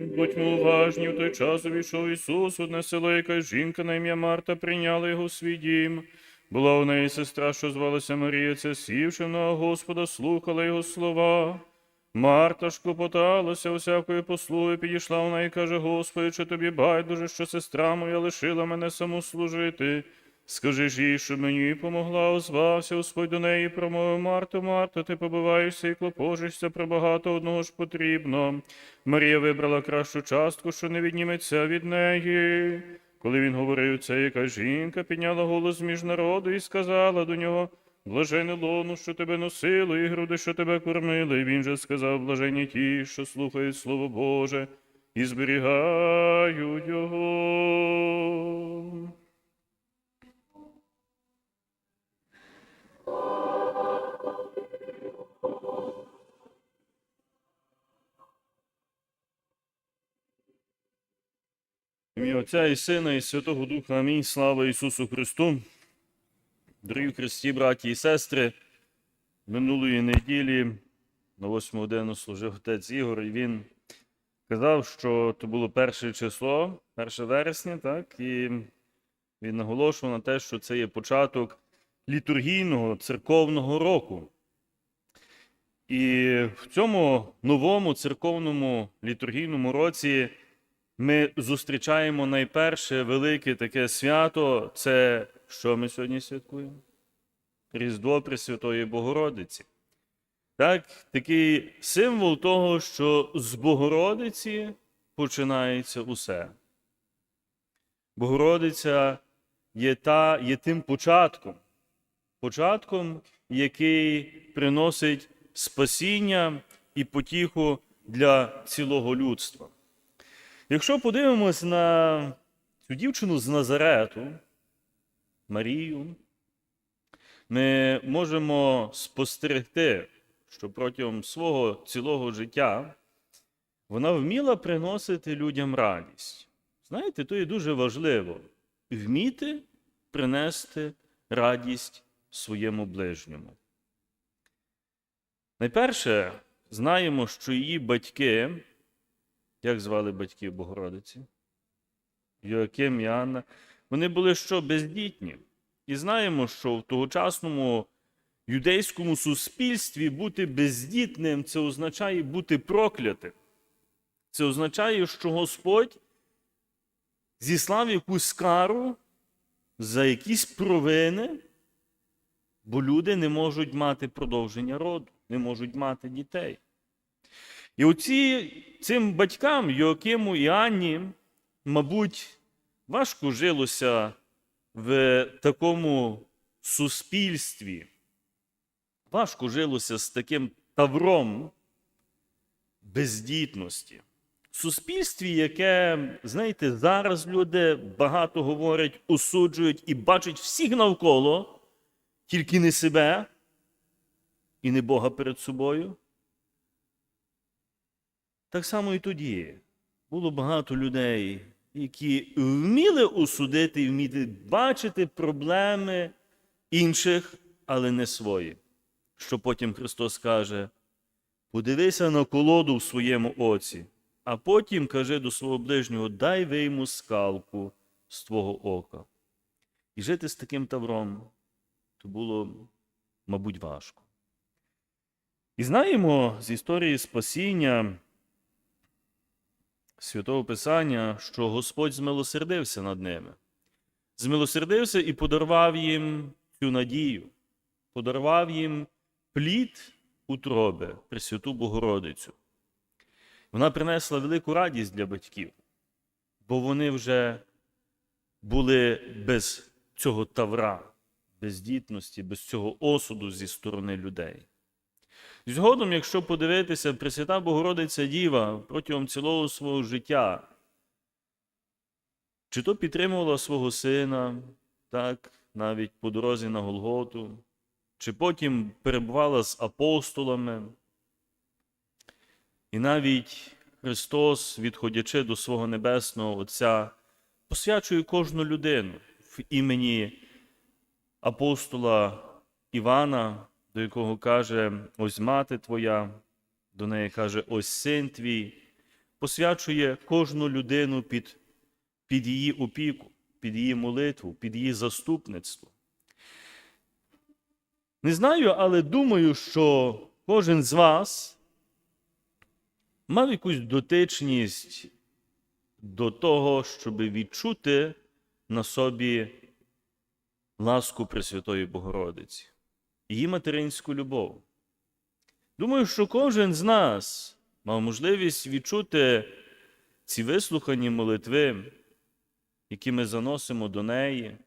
Будьмо уважні, в той час увійшов Ісус, одне село, якась жінка на ім'я Марта прийняла його свій дім. Була у неї сестра, що звалася Марія, це сівши на Господа, слухала його слова. Марта ж клопоталася усякої послуги, підійшла вона і каже: Господи, чи тобі байдуже, що сестра моя лишила мене саму служити? Скажи ж їй, що мені помогла, озвався Господь до неї, промовив Марто, Марто, ти побиваєшся і клопожишся, про багато одного ж потрібно. Марія вибрала кращу частку, що не відніметься від неї. Коли він говорив це, яка жінка підняла голос між народу і сказала до нього: Блажене лону, що тебе носило, і груди, що тебе кормили. І він же сказав, блажені ті, що слухають Слово Боже, і зберігають його. Ім'я Отця і Сина, і Святого Духа. Амінь. Слава Ісусу Христу. Дорогі Христі, браті і сестри, минулої неділі на восьму годину служив отець Ігор, і він казав, що то було перше число, 1 вересня, так, і він наголошував на те, що це є початок літургійного церковного року. І в цьому новому церковному літургійному році ми зустрічаємо найперше велике таке свято. Це що ми сьогодні святкуємо? Різдво Пресвятої Богородиці. Так, такий символ того, що з Богородиці починається усе. Богородиця є, та, є тим початком, початком, який приносить спасіння і потіху для цілого людства. Якщо подивимось на цю дівчину з Назарету, Марію, ми можемо спостерегти, що протягом свого цілого життя вона вміла приносити людям радість. Знаєте, то є дуже важливо вміти принести радість своєму ближньому. Найперше, знаємо, що її батьки. Як звали батьків Богородиці? Йоаким і Анна. Вони були що бездітні. І знаємо, що в тогочасному юдейському суспільстві бути бездітним це означає бути проклятим. Це означає, що Господь зіслав якусь кару за якісь провини, бо люди не можуть мати продовження роду, не можуть мати дітей. І оці, цим батькам, Йоакиму і Анні, мабуть, важко жилося в такому суспільстві. Важко жилося з таким тавром бездітності. Суспільстві, яке, знаєте, зараз люди багато говорять, осуджують і бачать всіх навколо, тільки не себе і не Бога перед собою. Так само і тоді було багато людей, які вміли осудити і вміти бачити проблеми інших, але не свої. Що потім Христос каже: подивися на колоду в своєму оці, а потім каже до свого ближнього: дай вийму скалку з твого ока. І жити з таким тавром то було, мабуть, важко. І знаємо з історії спасіння. Святого Писання, що Господь змилосердився над ними. Змилосердився і подарував їм цю надію, подарував їм плід утроби, Пресвяту Богородицю. Вона принесла велику радість для батьків, бо вони вже були без цього тавра, без дітності, без цього осуду зі сторони людей. Згодом, якщо подивитися, Пресвята Богородиця Діва протягом цілого свого життя, чи то підтримувала свого сина, так, навіть по дорозі на Голготу, чи потім перебувала з апостолами, і навіть Христос, відходячи до свого Небесного Отця, посвячує кожну людину в імені апостола Івана до якого каже, ось мати твоя, до неї каже, ось син твій, посвячує кожну людину під, під її опіку, під її молитву, під її заступництво. Не знаю, але думаю, що кожен з вас мав якусь дотичність до того, щоб відчути на собі ласку Пресвятої Богородиці, її материнську любов. Думаю, що кожен з нас мав можливість відчути ці вислухані молитви, які ми заносимо до неї.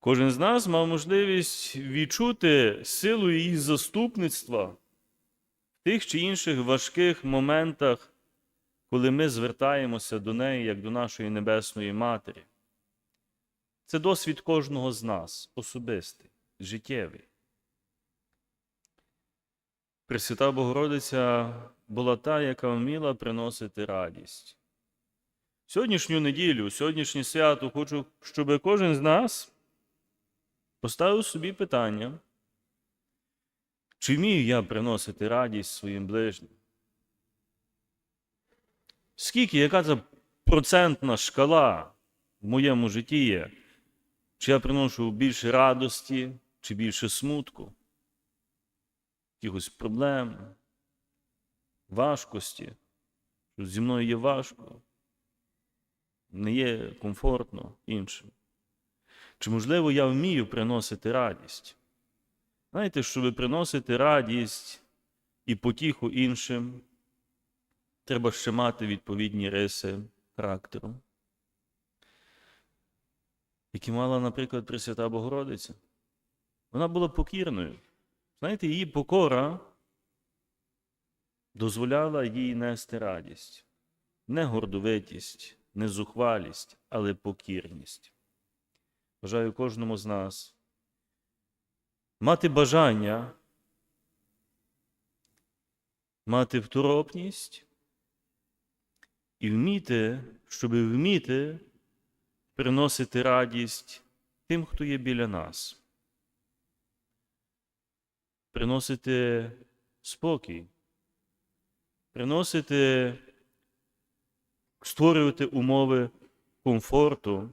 Кожен з нас мав можливість відчути силу її заступництва в тих чи інших важких моментах, коли ми звертаємося до неї як до нашої Небесної Матері. Це досвід кожного з нас, особистий, життєвий. Пресвята Богородиця була та, яка вміла приносити радість. Сьогоднішню неділю, сьогоднішнє свято хочу, щоб кожен з нас поставив собі питання, чи вмію я приносити радість своїм ближнім? Скільки, яка це процентна шкала в моєму житті є? Чи я приношу більше радості, чи більше смутку, якихось проблем, важкості, що зі мною є важко, не є комфортно іншим. Чи, можливо, я вмію приносити радість? Знаєте, щоб приносити радість і потіху іншим, треба ще мати відповідні риси характеру, які мала, наприклад, Пресвята Богородиця. Вона була покірною. Знаєте, її покора дозволяла їй нести радість, не гордовитість, не зухвалість, але покірність. Бажаю кожному з нас мати бажання, мати второпність і вміти, щоб вміти приносити радість тим, хто є біля нас, приносити спокій, приносити, створювати умови комфорту.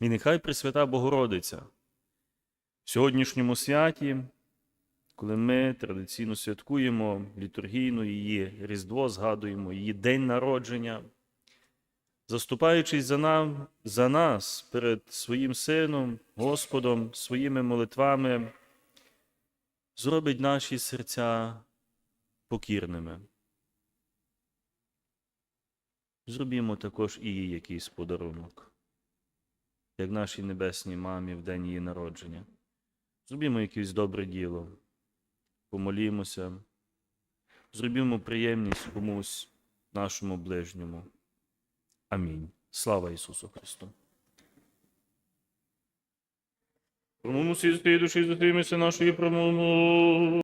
І нехай Пресвята Богородиця в сьогоднішньому святі, коли ми традиційно святкуємо літургійно її Різдво, згадуємо її День народження, заступаючись за, нам, за нас перед своїм Сином, Господом, своїми молитвами, зробить наші серця покірними. Зробімо також і їй якийсь подарунок як нашій небесній мамі в день її народження. Зробімо якесь добре діло, помолімося, зробімо приємність комусь нашому ближньому. Амінь. Слава Ісусу Христу! Промовимо всі свої душі, зустрімося нашої промову.